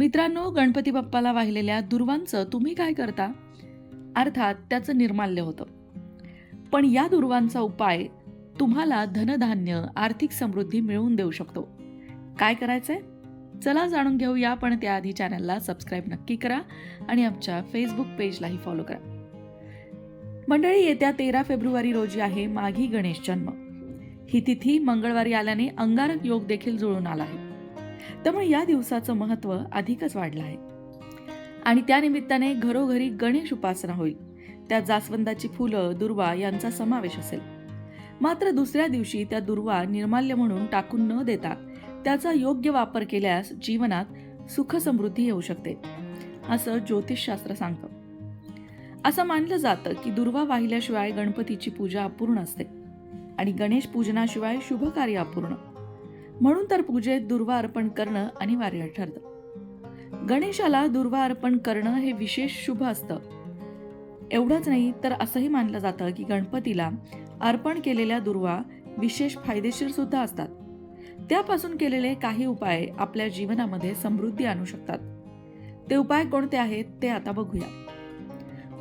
मित्रांनो गणपती बाप्पाला वाहिलेल्या दुर्वांचं तुम्ही काय करता? अर्थात त्याचं निर्माल्य होतं. पण या दुर्वांचा उपाय तुम्हाला धनधान्य आर्थिक समृद्धी मिळवून देऊ शकतो. काय करायचंय? चला जाणून घेऊया पण त्याआधी चॅनलला सबस्क्राईब नक्की करा आणि आमच्या फेसबुक पेजलाही फॉलो करा. मंडळी येत्या तेरा फेब्रुवारी रोजी आहे माघी गणेश जन्म. ही तिथी मंगळवारी आल्याने अंगारक योग देखील जुळून आला आहे. त्यामुळे या दिवसाचं महत्त्व अधिकच वाढलं आहे. आणि त्यानिमित्ताने घरोघरी गणेश उपासना होईल. त्या जास्वंदाची फुलं दुर्वा यांचा समावेश असेल. मात्र दुसऱ्या दिवशी त्या दुर्वा निर्माल्य म्हणून टाकून न देता त्याचा योग्य वापर केल्यास जीवनात सुख समृद्धी येऊ शकते असं ज्योतिषशास्त्र सांगतं. असं मानलं जातं की दुर्वा वाहिल्याशिवाय गणपतीची पूजा अपूर्ण असते. आणि गणेश पूजनाशिवाय शुभ कार्य अपूर्ण. म्हणून तर पूजेत दुर्वा अर्पण करणं अनिवार्य ठरतं. गणेशाला दुर्वा अर्पण करणं हे विशेष शुभ असतं. एवढंच नाही तर असंही मानलं जातं की गणपतीला अर्पण केलेल्या दुर्वा विशेष फायदेशीर सुद्धा असतात. त्यापासून केलेले काही उपाय आपल्या जीवनामध्ये समृद्धी आणू शकतात. ते उपाय कोणते आहेत ते आता बघूया.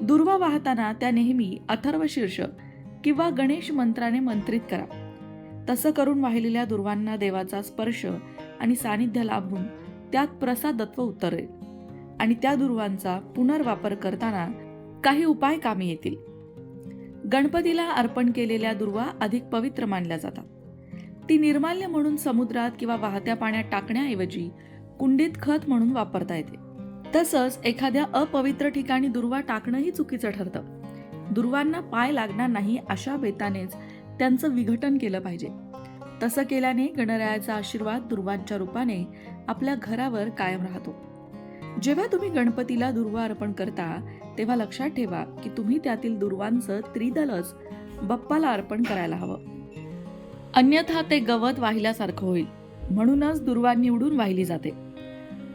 दुर्वा वाहताना त्या नेहमी अथर्व शीर्ष किंवा गणेश मंत्राने मंत्रित करा. तसं करून वाहिलेल्या दुर्वांना देवाचा स्पर्श आणि सानिध्य लाभून त्यात प्रसादत्व उतरेल. आणि त्या दुर्वांचा पुनर्वापर करताना काही उपाय कामी येतील. गणपतीला अर्पण केलेल्या दुर्वा अधिक पवित्र मानल्या जातात. ती निर्माल्य म्हणून समुद्रात किंवा वाहत्या पाण्यात टाकण्याऐवजी कुंडीत खत म्हणून वापरता येते. तसंच एखाद्या अपवित्र ठिकाणी दुर्वा टाकणंही चुकीचं ठरतं. दुर्वांना पाय लागणार नाही अशा बेतानेच त्यांचं विघटन केलं पाहिजे. तसं केल्याने गणरायाचा आशीर्वाद दुर्वांच्या रूपाने आपल्या घरावर कायम राहतो. जेव्हा तुम्ही गणपतीला दुर्वा अर्पण करता तेव्हा लक्षात ठेवा की तुम्ही त्यातील दुर्वांचं त्रिदलच बाप्पाला अर्पण करायला हवं. अन्यथा ते गवत वाहिल्यासारखं होईल. म्हणूनच दुर्वा निवडून वाहिली जाते.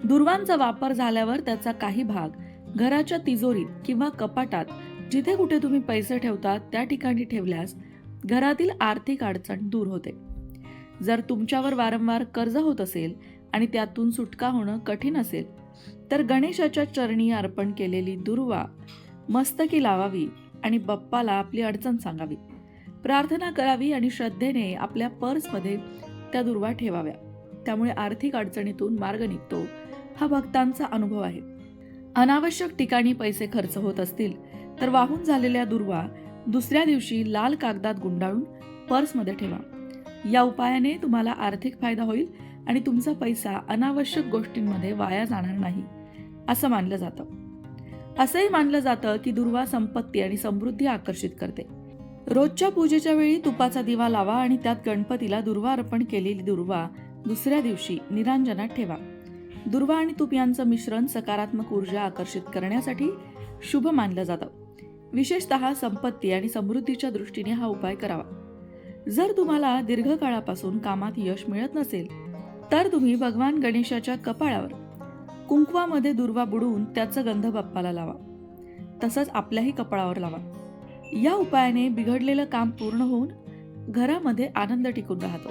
दुर्वांचा वापर झाल्यावर त्याचा काही भाग घराच्या तिजोरीत किंवा कपाटात जिथे कुठे तुम्ही पैसे ठेवतात त्या ठिकाणी ठेवल्यास घरातील आर्थिक अडचण दूर होते. जर तुमच्यावर वारंवार कर्ज होत असेल आणि त्यातून सुटका होणं कठीण असेल तर गणेशाच्या चरणी अर्पण केलेली दुर्वा मस्तकी लावावी आणि बाप्पाला आपली अडचण सांगावी. प्रार्थना करावी आणि श्रद्धेने आपल्या पर्समध्ये त्या दुर्वा ठेवाव्या. त्यामुळे आर्थिक अडचणीतून मार्ग निघतो हा भक्तांचा अनुभव आहे. अनावश्यक ठिकाणी पैसे खर्च होत असतील तर वाहून झालेल्या दुर्वा दुसऱ्या दिवशी लाल कागदात गुंडाळून पर्समध्ये ठेवा. या उपायाने तुम्हाला आर्थिक फायदा होईल आणि तुमचा पैसा अनावश्यक गोष्टींमध्ये वाया जाणार नाही असं मानलं जातं. असंही मानलं जातं की दुर्वा संपत्ती आणि समृद्धी आकर्षित करते. रोजच्या पूजेच्या वेळी तुपाचा दिवा लावा आणि त्यात गणपतीला दुर्वा अर्पण केलेली दुर्वा दुसऱ्या दिवशी निरांजनात ठेवा. दुर्वा आणि तूप यांचं मिश्रण सकारात्मक ऊर्जा आकर्षित करण्यासाठी शुभ मानलं जातं. विशेषतः संपत्ती आणि समृद्धीच्या दृष्टीने हा उपाय करावा. जर तुम्हाला दीर्घकाळापासून कामात यश मिळत नसेल तर तुम्ही भगवान गणेशाच्या कपाळावर कुंकवामध्ये दुर्वा बुडवून त्याचा गंध बाप्पाला लावा. तसंच आपल्याही कपाळावर लावा. या उपायाने बिघडलेलं काम पूर्ण होऊन घरामध्ये आनंद टिकून राहतो.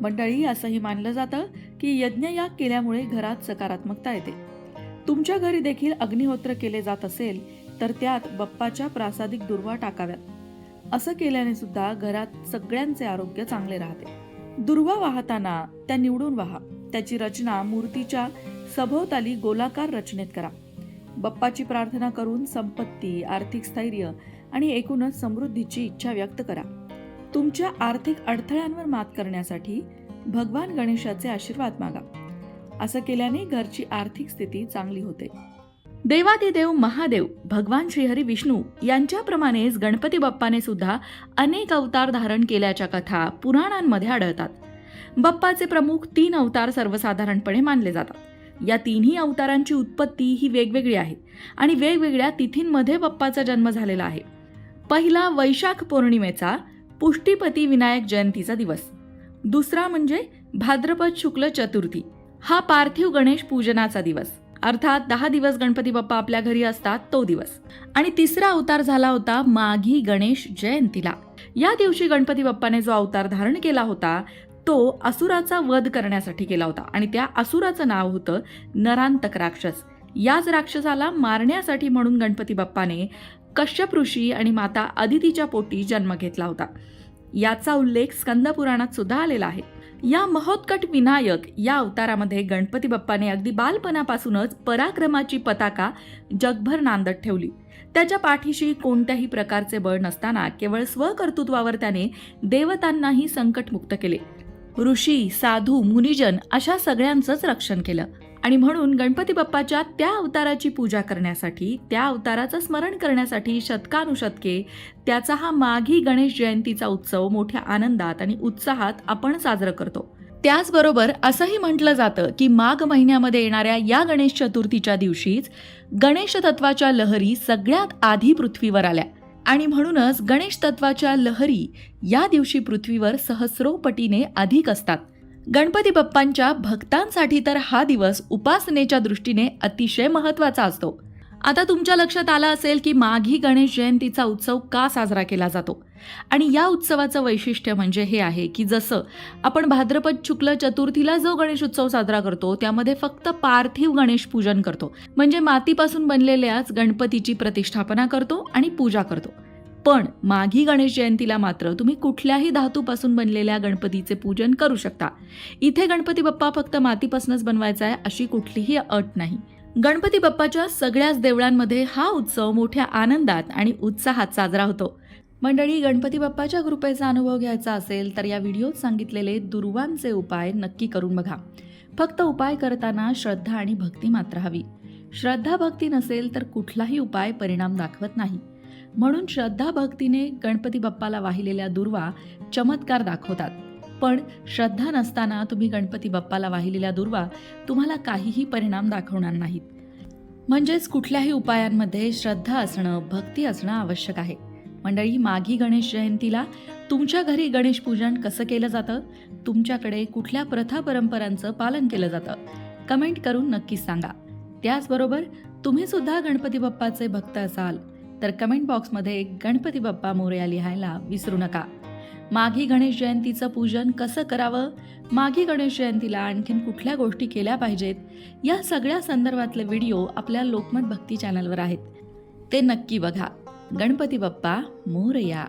मंडळी असंही मानलं जातं की यज्ञयाग केल्यामुळे घरात सकारात्मकता येते. तुमच्या घरी देखील अग्निहोत्र केले जात असेल तर त्यात बप्पाच्या प्रासादिक दुर्वा टाकाव्यात. असं केल्याने सुद्धा घरात सगळ्यांचे आरोग्य चांगले राहते. दुर्वा वाहताना त्या निवडून वाहा. त्याची रचना मूर्तीच्या सभोवताली गोलाकार रचनेत करा. बप्पाची प्रार्थना करून संपत्ती आर्थिक स्थैर्य आणि एकूणच समृद्धीची इच्छा व्यक्त करा. तुमच्या आर्थिक अडथळ्यांवर मात करण्यासाठी भगवान गणेशाचे आशीर्वाद मागा. असं केल्याने घरची आर्थिक स्थिती चांगली होते. देवादिदेव महादेव भगवान श्रीहरी विष्णू यांच्याप्रमाणेच गणपती बाप्पाने सुद्धा अनेक अवतार धारण केल्याच्या कथा पुराणांमध्ये आढळतात. बाप्पाचे प्रमुख तीन अवतार सर्वसाधारणपणे मानले जातात. या तिन्ही अवतारांची उत्पत्ती ही वेगवेगळी आहे आणि वेगवेगळ्या तिथींमध्ये बाप्पाचा जन्म झालेला आहे. पहिला वैशाख पौर्णिमेचा पुष्टीपती विनायक जयंतीचा दिवस. दुसरा म्हणजे भाद्रपद शुक्ल चतुर्थी. हा पार्थिव गणेश पूजनाचा दिवस. अर्थात दहा दिवस गणपती बाप्पा आपल्या घरी असतात तो दिवस. आणि तिसरा अवतार झाला होता माघी गणेश जयंतीला. या दिवशी गणपती बाप्पाने जो अवतार धारण केला होता तो असुराचा वध करण्यासाठी केला होता. आणि त्या असुराचं नाव होतं नरांतक राक्षस. याच राक्षसाला मारण्यासाठी म्हणून गणपती बाप्पाने कश्यप ऋषी आणि माता अदितीच्या पोटी जन्म घेतला होता. याचा उल्लेख स्कंद पुराणात सुद्धा आलेला आहे. या महोत्कट विनायक या अवतारामध्ये गणपती बाप्पाने अगदी बालपणापासूनच पराक्रमाची पताका जगभर नांदत ठेवली. त्याच्या पाठीशी कोणत्याही प्रकारचे बळ नसताना केवळ स्वकर्तृत्वावर त्याने देवतांनाही संकटमुक्त केले. ऋषी साधू मुनिजन अशा सगळ्यांचंच रक्षण केलं. आणि म्हणून गणपती बाप्पाच्या त्या अवताराची पूजा करण्यासाठी त्या अवताराचं स्मरण करण्यासाठी शतकानुशतके त्याचा हा माघी गणेश जयंतीचा उत्सव मोठ्या आनंदात आणि उत्साहात आपण साजरा करतो. त्याचबरोबर असंही म्हटलं जातं की माघ महिन्यामध्ये येणाऱ्या या गणेश चतुर्थीच्या दिवशीच गणेश तत्वाच्या लहरी सगळ्यात आधी पृथ्वीवर आल्या. आणि म्हणूनच गणेश तत्वाच्या लहरी या दिवशी पृथ्वीवर सहस्रोपटीने अधिक असतात. गणपती बाप्पांच्या भक्तांसाठी तर हा दिवस उपासनेच्या दृष्टीने अतिशय महत्त्वाचा असतो. आता तुमच्या लक्षात आलं असेल की माघी गणेश जयंतीचा उत्सव का साजरा केला जातो? आणि या उत्सवाचं वैशिष्ट्य म्हणजे हे आहे की जसं आपण भाद्रपद शुक्ल चतुर्थीला जो गणेश उत्सव साजरा करतो त्यामध्ये फक्त पार्थिव गणेश पूजन करतो. म्हणजे मातीपासून बनलेल्याच गणपतीची प्रतिष्ठापना करतो आणि पूजा करतो. पण माघी गणेश जयंतीला मात्र तुम्ही कुठल्याही धातूपासून बनलेल्या गणपतीचे पूजन करू शकता. इथे गणपती बाप्पा फक्त मातीपासूनच बनवायचा आहे अशी कुठलीही अट नाही. गणपती बाप्पाच्या सगळ्याच देवळांमध्ये हा उत्सव मोठ्या आनंदात आणि उत्साहात साजरा होतो. मंडळी गणपती बाप्पाच्या कृपेचा अनुभव घ्यायचा असेल तर या व्हिडिओत सांगितलेले दुर्वांचे उपाय नक्की करून बघा. फक्त उपाय करताना श्रद्धा आणि भक्ती मात्र हवी. श्रद्धा भक्ती नसेल तर कुठलाही उपाय परिणाम दाखवत नाही. म्हणून श्रद्धा भक्तीने गणपती बाप्पाला वाहिलेल्या दुर्वा चमत्कार दाखवतात. पण श्रद्धा नसताना तुम्ही गणपती बाप्पाला वाहिलेल्या दुर्वा तुम्हाला काहीही परिणाम दाखवणार नाहीत. म्हणजेच कुठल्याही उपायांमध्ये श्रद्धा असणं भक्ती असणं आवश्यक आहे. मंडळी माघी गणेश जयंतीला तुमच्या घरी गणेश पूजन कसं केलं जातं? तुमच्याकडे कुठल्या प्रथा परंपरांचं पालन केलं जातं? कमेंट करून नक्कीच सांगा. त्याचबरोबर तुम्ही सुद्धा गणपती बाप्पाचे भक्त असाल. तर कमेंट बॉक्समध्ये गणपती बाप्पा मोरया लिहायला विसरू नका. माघी गणेश जयंतीचं पूजन कसं करावं? माघी गणेश जयंतीला आणखीन कुठल्या गोष्टी केल्या पाहिजेत? या सगळ्या संदर्भातले व्हिडिओ आपल्या लोकमत भक्ती चॅनलवर आहेत. ते नक्की बघा. गणपती बाप्पा मोरया.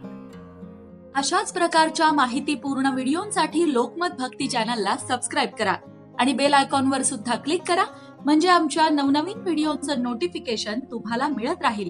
अशाच प्रकारच्या माहितीपूर्ण व्हिडिओंसाठी लोकमत भक्ती चॅनलला सबस्क्राईब करा आणि बेल आयकॉनवर सुद्धा क्लिक करा म्हणजे आमच्या नवनवीन व्हिडिओचं नोटिफिकेशन तुम्हाला मिळत राहील.